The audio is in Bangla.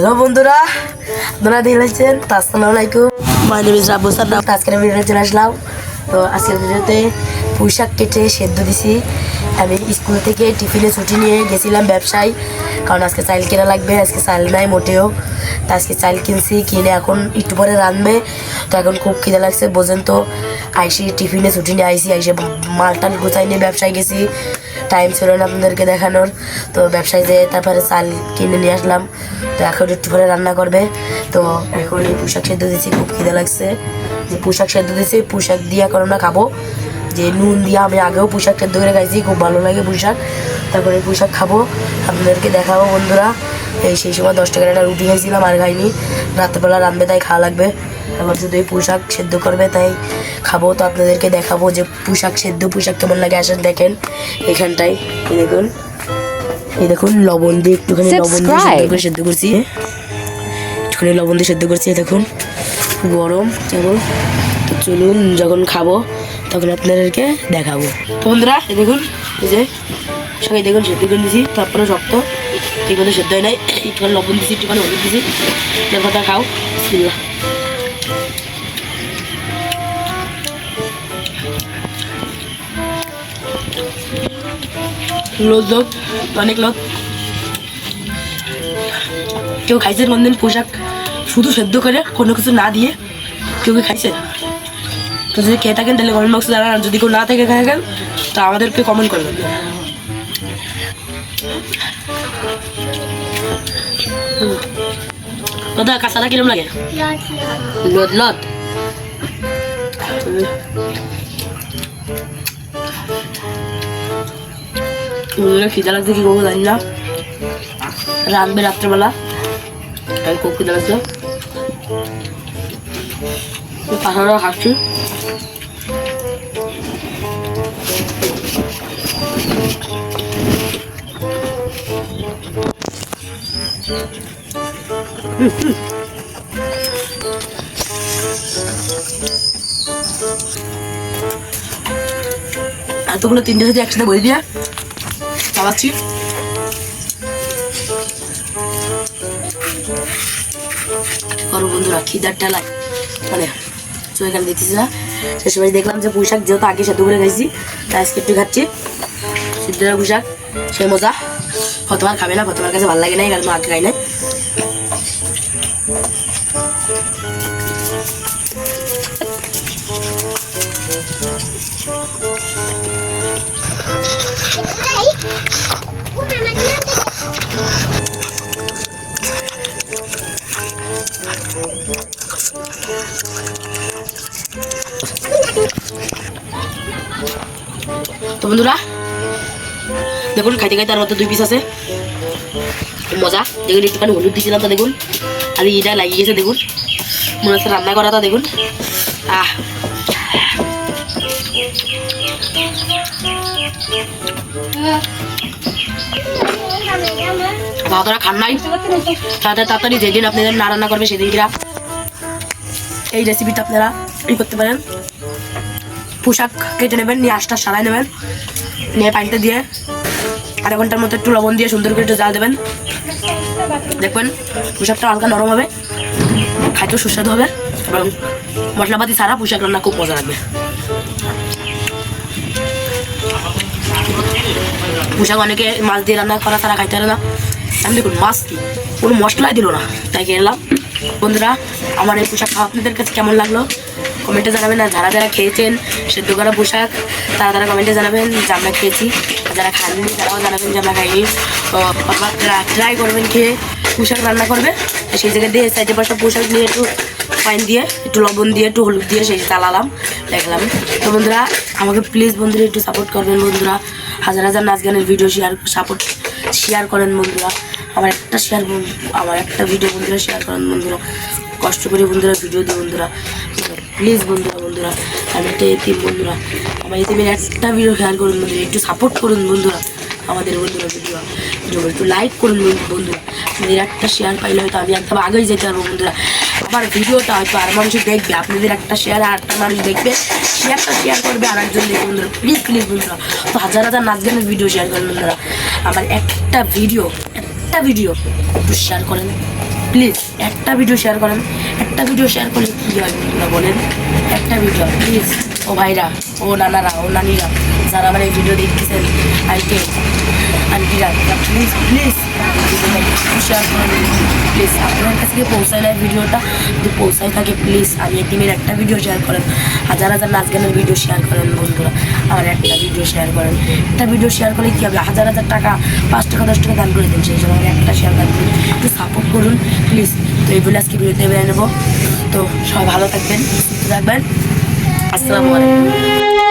হ্যালো বন্ধুরা আপনারা দেখলেছেন আসসালামু আলাইকুম। My name is Rabu sir আজকের ভিডিওতে চলে আসলাম। তো আজকের ভিডিওতে পুঁইশাক কেটে সেদ্ধ দিছি। আমি স্কুল থেকে টিফিনে ছুটি নিয়ে গেছিলাম ব্যবসায়। কারণ আজকে চাইল কেনা লাগবে আজকে চাইল নাই মোটেও। তা আজকে চাইল কিনছি কিনে এখন একটু পরে রাঁধবে। তো এখন খুব খিদে লাগছে বোঝেন তো। আইসি টিফিনে ছুটি নিয়ে আইসি আইসে মাল টাল গোছাই নিয়ে ব্যবসায় গেছি। টাইম ছিল না আপনাদেরকে দেখানোর। তো ব্যবসায় যেয়ে তারপরে চাল কিনে নিয়ে আসলাম। তো এখন একটু করে রান্না করবে। তো এখন এই পোশাক সেদ্ধ দিয়েছি, খুব খিদে লাগছে। যে পোশাক সেদ্ধ দিয়েছি, পোশাক দিয়ে এখন আমরা খাব। যে নুন দিয়ে আমি আগেও পোশাক সেদ্ধ করে খাইছি, খুব ভালো লাগে পোশাক। তারপরে পোশাক খাব। আপনাদেরকে দেখাবো বন্ধুরা। এই সেই সময় দশ টাকার একটা রুটি খাইছিলাম আর খাইনি। রাত্রেবেলা রাঁধবে তাই খাওয়া লাগবে। এখন শুধু এই পোশাক সেদ্ধ করবে তাই খাব। তো আপনাদেরকে দেখাবো যে পোশাক সেদ্ধ পোশাক কেমন লাগে। আসেন দেখেন এখানটায়। এই দেখুন। এই দেখুন লবণ দিয়ে একটুখানি লবণ দিয়ে করে সেদ্ধ করছি। একটুখানি লবণ দিয়ে সেদ্ধ করছি দেখুন। গরম কেমন? তো চলুন যখন খাব তখন আপনাদেরকে দেখাবো। তো বন্ধুরা এই দেখুন এই যে সবাই দেখুন, সেদ্ধ করে দিয়েছি তারপরে শক্ত ঠিক মতো সেদ্ধ হয় নাই। একটুখানি লবণ দিয়েছি একটুখানি হলুদ তারপর তা খাও। বিসমিল্লাহ। লোক অনেক লোক কেউ খাইছে কোনদিন পোশাক শুধু সেদ্ধ করে, কোনো কিছু না দিয়ে? কেউ কি খাইছে? তো যদি খেয়ে থাকেন, তাহলে কমেন্ট বক্সে জানান। যদি কেউ না থেকে, থাকেন, তা আমাদেরকে কমেন্ট করবেন। দাদা কাঁচাটা কিরম লাগে? লত লত। খিদা লাগছে কি করব জানি না। রাঁধবে রাত্রেবেলা। আমি খুব খিদা লাগছে। পাহাড়া খাচ্ছি এতগুলো তিনটে সাথে একসাথে বই দিয়ে চালাচ্ছি। করো বন্ধুরা খিদার ঠেলায় মানে তো এখানে দেখতেছি না। সময় দেখলাম যে পোশাক যেহেতু আগে সেদ্ধ করে খাইছি, তাই আজকে একটু খাচ্ছি। সিদ্ধের পোশাক সে মজা। কতবার খাবে না কতবার কাছে ভালো লাগে না কারণ আগে খাই না বন্ধুরা দেখুন, খাইতে খাইতে আর মতো দুই পিস আছে। মজা। দেখুন, একটুখানি হলুদ দিয়েছিলাম তা, দেখুন। আর ইটা লাগিয়ে গেছে, দেখুন। মনে হচ্ছে রান্না করাটা দেখুন। আহ। ভাতরা খান নাই। তাড়াতাড়ি না রান্না এই রেসিপিটা আপনারা করতে পারেন। পোশাক কেটে নেবেন, নিয়ে আশটা সারাই নেবেন, নিয়ে পানিতে দিয়ে আধা ঘণ্টার মতো একটু লবণ দিয়ে সুন্দর করে একটু জাল দেবেন। দেখবেন পোশাকটা হালকা নরম হবে, খাইতেও সুস্বাদু হবে এবং মশলাপাতি ছাড়া পোশাক রান্না খুব মজা লাগবে। পোশাক অনেকে মাছ দিয়ে রান্না করা ছাড়া খাইতে পারে না। আমি দেখুন মাছ কোনো মশলাই দিল না। তাই খেলাম বন্ধুরা, আমার এই পোশাক আপনাদের কাছে কেমন লাগল? কমেন্টে জানাবেন আর যারা যারা খেয়েছেন সেদ্ধ করা পোশাক, তারা তারা কমেন্টে জানাবেন যে আমরা খেয়েছি। যারা খাননি, তারাও জানাবেন যে আমরা খাইনি। ট্রাই করবেন খেয়ে পোশাক রান্না করবে সেই জায়গায় দিয়ে সাইডে পাশে পোশাক নিয়ে একটু পানি দিয়ে, একটু লবণ দিয়ে, একটু হলুদ দিয়ে সেই চালালাম দেখলাম। তো বন্ধুরা, আমাকে প্লিজ বন্ধুরা একটু সাপোর্ট করবেন বন্ধুরা। হাজার হাজার নাচ গানের ভিডিও শেয়ার সাপোর্ট শেয়ার করেন বন্ধুরা। আমার একটা শেয়ার আমার একটা ভিডিও বন্ধুরা শেয়ার করেন বন্ধুরা। কষ্ট করে বন্ধুরা ভিডিও দিই বন্ধুরা। প্লিজ বন্ধুরা বন্ধুরা, আমি একটা এতিম বন্ধুরা। আমার এতিমের একটা ভিডিও শেয়ার করুন বন্ধুরা, একটু সাপোর্ট করুন বন্ধুরা, আমাদের বন্ধুরা ভিডিও একটু লাইক করুন বন্ধুরা। আপনাদের একটা শেয়ার পাইলে হয়তো আমি একদম আগেই যেতে পারব বন্ধুরা। আমার ভিডিওটা হয়তো আর মানুষ দেখবে, আপনাদের একটা শেয়ার আর একটা মানুষ দেখবে শেয়ারটা শেয়ার করবে আর একজন দেখবে বন্ধুরা। প্লিজ প্লিজ বন্ধুরা, তো হাজার হাজার নাচ গানের ভিডিও শেয়ার করেন বন্ধুরা। আমার একটা ভিডিও একটা ভিডিও একটু শেয়ার করেন। প্লিজ, একটা ভিডিও শেয়ার করেন। একটা ভিডিও শেয়ার করলে কী হয় বন্ধুরা বলেন? একটা ভিডিও প্লিজ। ও ভাইরা, ও নানারা, ও নানিরা, যারা আমার এই ভিডিও দেখতেছেন আইকে আন্টিরা প্লিজ প্লিজ শেয়ার করেন। প্লিজ আপনার কাছে পৌঁছায় না ভিডিওটা যদি পৌঁছায় থাকে প্লিজ আমি টিমের একটা ভিডিও শেয়ার করেন। হাজার হাজার নাচ গানের ভিডিও শেয়ার করেন বন্ধুরা, আমার একটা ভিডিও শেয়ার করেন। একটা ভিডিও শেয়ার করলে কী হবে? হাজার হাজার টাকা, পাঁচ টাকা, দশ টাকা দান করে দিন, সেই আমার একটা শেয়ার দান করুন। একটু সাপোর্ট করুন প্লিজ, তো এই বলে আজকে ভিডিওতে বেরিয়ে নেব। তো সবাই ভালো থাকবেন, সুস্থ থাকবেন। আসসালামু আলাইকুম।